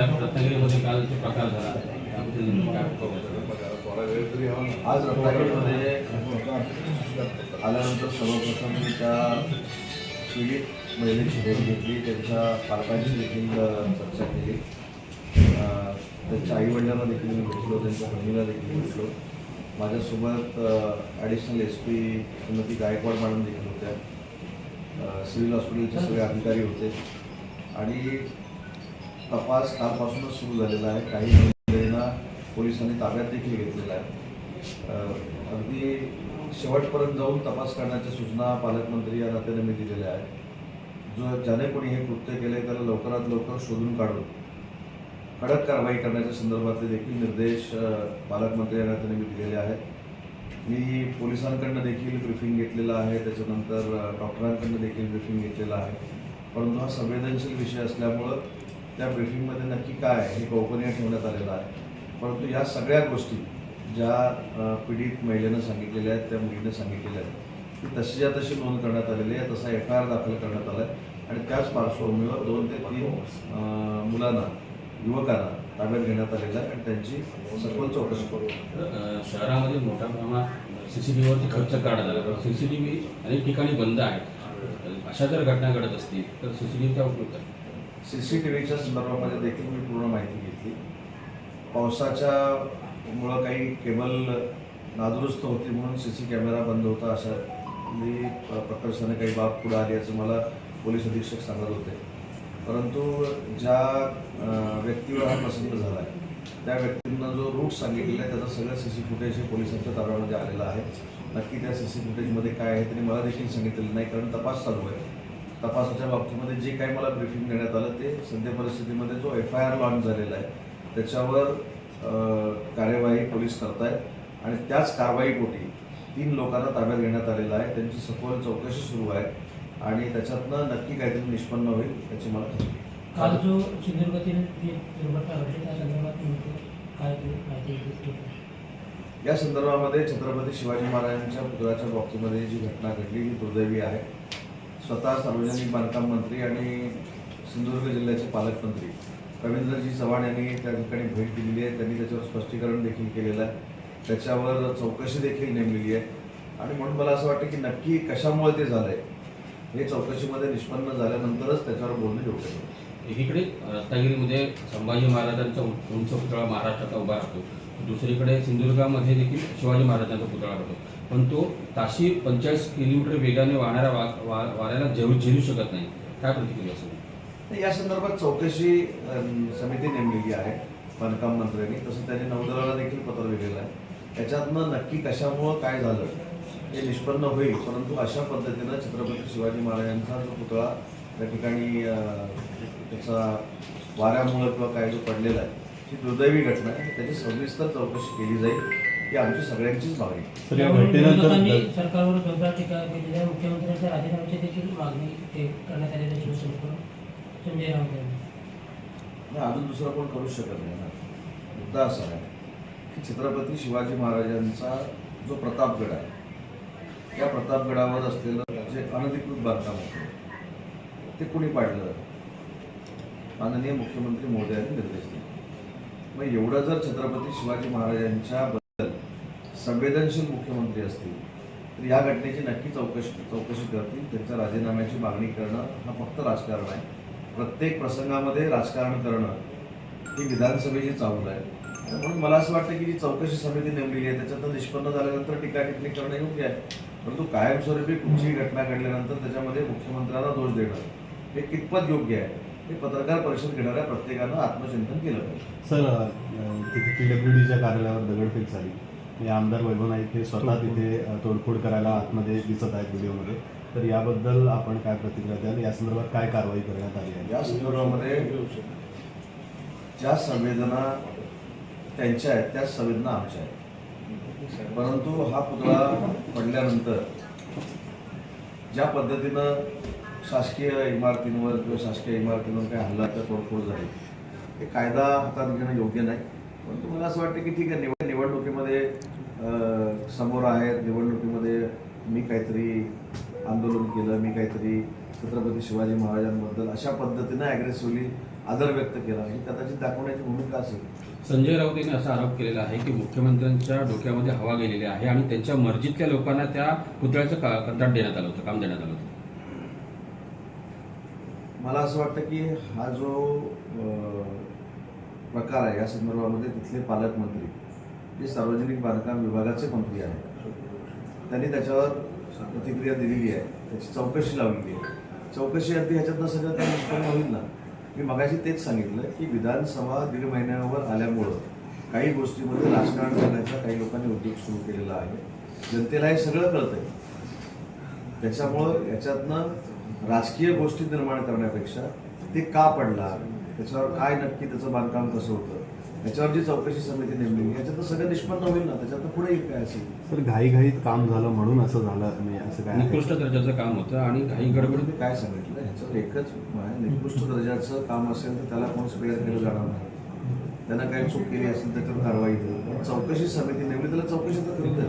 साहेब रत्नागिरीमध्ये काल जो प्रकार झाला. आज रत्नागिरीमध्ये आल्यानंतर सर्वप्रथम मी त्या पीडित महिलेची भेट घेतली. त्यांच्या पालकांची देखील चर्चा केली. त्यांच्या आईवडिलांना देखील मी भेटलो. त्यांच्या बहिणीला देखील भेटलो. माझ्यासोबत additional S P Shrimati Gaikwad madam देखील होत्या. सिव्हिल हॉस्पिटलचे सगळे अधिकारी होते. आणि तपास कालपासूनच सुरू झालेला आहे. काही महिलांना पोलिसांनी ताब्यात देखील घेतलेला आहे. अगदी शेवटपर्यंत जाऊन तपास करण्याच्या सूचना पालकमंत्री या नात्याने मी दिलेल्या आहेत. जो ज्याने कोणी हे कृत्य केले त्याला लवकरात लवकर शोधून काढून कडक कारवाई करण्याच्या संदर्भातले देखील निर्देश पालकमंत्री या नात्याने मी दिलेले आहेत. मी पोलिसांकडनं देखील ब्रिफिंग घेतलेलं आहे. त्याच्यानंतर डॉक्टरांकडनं देखील ब्रिफिंग घेतलेलं आहे. परंतु हा संवेदनशील विषय असल्यामुळं त्या ब्रिफिंगमध्ये नक्की काय हे गोपनीय ठेवण्यात आलेलं आहे. परंतु या सगळ्या गोष्टी ज्या पीडित महिलेनं सांगितलेल्या आहेत त्या मुलीनं सांगितलेल्या आहेत ती तशीच्या तशी नोंद करण्यात आलेली आहे. तसा एफ आय आर दाखल करण्यात आला आहे आणि त्याच पार्श्वभूमीवर दोन ते तीन मुलांना युवकांना ताब्यात घेण्यात आलेलं आहे आणि त्यांची सखोल चौकशी करू. शहरामध्ये मोठ्या प्रमाणात सी सी टी व्हीवरती खर्च काढण्यात आला. कारण व्ही अनेक ठिकाणी बंद आहेत. अशा जर घटना घडत असतील तर सी सीसीटीव्ही त्या उपयुक्त आहेत. सी सी टी व्हीच्या संदर्भामध्ये देखील मी पूर्ण माहिती घेतली. पावसाच्या मुळं काही केबल नादुरुस्त होती म्हणून सी सी कॅमेरा बंद होता अशा मी प्रकर्षाने काही बाब पुढे आली असं मला पोलीस अधीक्षक सांगत होते. परंतु ज्या व्यक्तीवर हा प्रसंग झाला आहे त्या व्यक्तींना जो रूट सांगितलेला आहे त्याचा सगळं सी सी फुटेज हे पोलिसांच्या ताब्यामध्ये आलेलं आहे. नक्की त्या सी सी फुटेजमध्ये काय आहे त्यांनी मला देखील सांगितलेलं नाही कारण तपास चालू आहे. तपासाच्या बाबतीमध्ये जे काही मला ब्रिफिंग देण्यात आलं ते सध्या परिस्थितीमध्ये जो एफ आय आर लॉन्च झालेला आहे त्याच्यावर कार्यवाही पोलीस करतायत आणि त्याच कारवाईपोटी तीन लोकांना ताब्यात घेण्यात आलेलं आहे. त्यांची सखोल चौकशी सुरू आहे आणि त्याच्यातनं नक्की काहीतरी निष्पन्न होईल याची मला खात्री. काल जो सिंधुदुर्गातील जी दुर्घटना घडली त्या संदर्भात नेमकं काय तुम्ही माहिती घेतली या संदर्भामध्ये छत्रपती शिवाजी महाराजांच्या पुतळ्याच्या बाबतीमध्ये जी घटना घडली ही दुर्दैवी आहे. स्वतः सार्वजनिक बांधकाम मंत्री आणि सिंधुदुर्ग जिल्ह्याचे पालकमंत्री. रवींद्रजी चव्हाण यांनी त्या ठिकाणी भेट दिलेली आहे. त्यांनी त्याच्यावर स्पष्टीकरण देखील केलेलं आहे. त्याच्यावर चौकशी देखील नेमलेली आहे. आणि म्हणून मला असं वाटतं की नक्की कशामुळे ते झालं आहे हे चौकशीमध्ये निष्पन्न झाल्यानंतरच त्याच्यावर बोलणं योग्य एकीकडे रत्नागिरीमध्ये संभाजी महाराजांचा उंच पुतळा महाराष्ट्राचा उभा राहतो. दुसरीकडे सिंधुदुर्गामध्ये देखील शिवाजी महाराजांचा पुतळा राहतो. पण तो ताशी पंचेचाळीस किलोमीटर वेगाने वाहणाऱ्या वा, वा, वाऱ्याला झेलू झेलू शकत नाही. काय प्रतिक्रिया असेल? या संदर्भात चौकशी समिती नेमलेली आहे बांधकाम मंत्र्यांनी. तसं त्यांनी नौदलाला देखील पत्र लिहिलेलं आहे. त्याच्यातनं नक्की कशामुळं काय झालं हे निष्पन्न होईल परंतु अशा पद्धतीनं छत्रपती शिवाजी महाराजांचा जो पुतळा त्या ठिकाणी त्याचा वाऱ्यामुळं किंवा काय जो पडलेला आहे ही दुर्दैवी घटना आहे. त्याची सविस्तर चौकशी केली जाईल. ही आमची सगळ्यांचीच मागणी आहे. तर या यावर विरोधकांनी घटनेनंतर सरकारवर जोरदार टीका केलेली आहे. मुख्यमंत्र्यांच्या राजीनाम्याची देखील मागणी ते करण्यात आलेली आहे. शिवसेनेकडून. संजय राऊत यांनी. नाही, अजून दुसरं कोण करू शकत नाही ना? मुद्दा असा आहे की छत्रपती शिवाजी महाराजांचा जो प्रतापगड आहे त्या प्रतापगडावर असलेलं जे अनधिकृत बांधकाम होतं ते कुणी पाडलं? माननीय मुख्यमंत्री महोदयांनी निर्देश दिले. मग एवढं जर छत्रपती शिवाजी महाराजांच्या संवेदनशील मुख्यमंत्री असतील तर या घटनेची नक्की चौकशी चौकशी करतील. त्यांच्या राजीनाम्याची मागणी करणं हा फक्त राजकारण आहे. प्रत्येक प्रसंगामध्ये राजकारण करणं ही विधानसभेची चालू आहे. म्हणून मला असं वाटतं की जी चौकशी समिती नेमलेली आहे त्याच्यातून निष्पन्न झाल्यानंतर टीका टिप्पणी करणं योग्य आहे. परंतु कायमस्वरूपी कुठचीही घटना घडल्यानंतर त्याच्यामध्ये मुख्यमंत्र्यांना दोष देणं हे कितपत योग्य आहे हे पत्रकार परिषद घेणाऱ्या प्रत्येकानं आत्मचिंतन केलं पाहिजे. सर तिथे पीडब्ल्यू डीच्या कार्यालयावर दगडफेक झाली. आणि आमदार वैभव नाईक हे स्वतः तिथे तोडफोड करायला आतमध्ये दिसत आहेत व्हिडिओमध्ये. तर याबद्दल आपण काय प्रतिक्रिया द्याल? या संदर्भात काय कारवाई करण्यात आली आहे? या संदर्भामध्ये ज्या संवेदना त्यांच्या आहेत त्याच संवेदना आमच्या आहेत. परंतु हा पुतळा पडल्यानंतर ज्या पद्धतीनं शासकीय इमारतींवर किंवा शासकीय इमारतींवर काही हल्ला किंवा तोडफोड झाली हे कायदा हातात घेणं योग्य नाही. परंतु मला असं वाटतं की ठीक आहे निवड निवडणुकीमध्ये समोर आहेत निवडणुकीमध्ये मी काहीतरी आंदोलन केलं मी काहीतरी छत्रपती शिवाजी महाराजांबद्दल अशा पद्धतीनं ॲग्रेसिव्हली आदर व्यक्त केला. ही कदाचित दाखवण्याची भूमिका असेल. संजय राऊत यांनी असा आरोप केलेला आहे की मुख्यमंत्र्यांच्या डोक्यामध्ये हवा गेलेली आहे आणि त्यांच्या मर्जीतल्या लोकांना त्या पुतळ्याचं का कंत्राट देण्यात आलं होतं काम देण्यात आलं होतं. मला असं वाटतं की हा जो प्रकार आहे. या संदर्भामध्ये तिथले पालकमंत्री जे सार्वजनिक बांधकाम विभागाचे मंत्री आहेत त्यांनी त्याच्यावर प्रतिक्रिया दिलेली आहे. त्याची चौकशी लावलेली आहे. चौकशी अगदी ह्याच्यातनं सगळं काही निष्पन्न होईल ना? मी मगाशी तेच सांगितलं की विधानसभा दीड महिन्यावर आल्यामुळं काही गोष्टीमध्ये राजकारण करण्याचा काही लोकांनी उद्योग सुरू केलेला आहे. जनतेला हे सगळं कळतंय. त्याच्यामुळं याच्यातनं राजकीय गोष्टी निर्माण करण्यापेक्षा ते का पडला त्याच्यावर काय नक्की त्याचं बांधकाम कसं होतं? याच्यावर जी चौकशी समिती नेमली याच्यातनं सगळं निष्पन्न होईल ना? त्याच्यातनं पुढे काय असेल? तर घाईघाईत काम झालं म्हणून असं झालं नाही असं काय? निकृष्ट दर्जाचं काम होतं आणि काही गडबडीत मी काय सांगितलं? ह्याच्यावर एकच निकृष्ट दर्जाचं काम असेल तर त्याला कोण स्पेअर केलं जाणार नाही. त्यांना काही चूक केली असेल त्याच्यावर कारवाई होईल चौकशी समिती नेमली त्याला चौकशी तर करू द्या.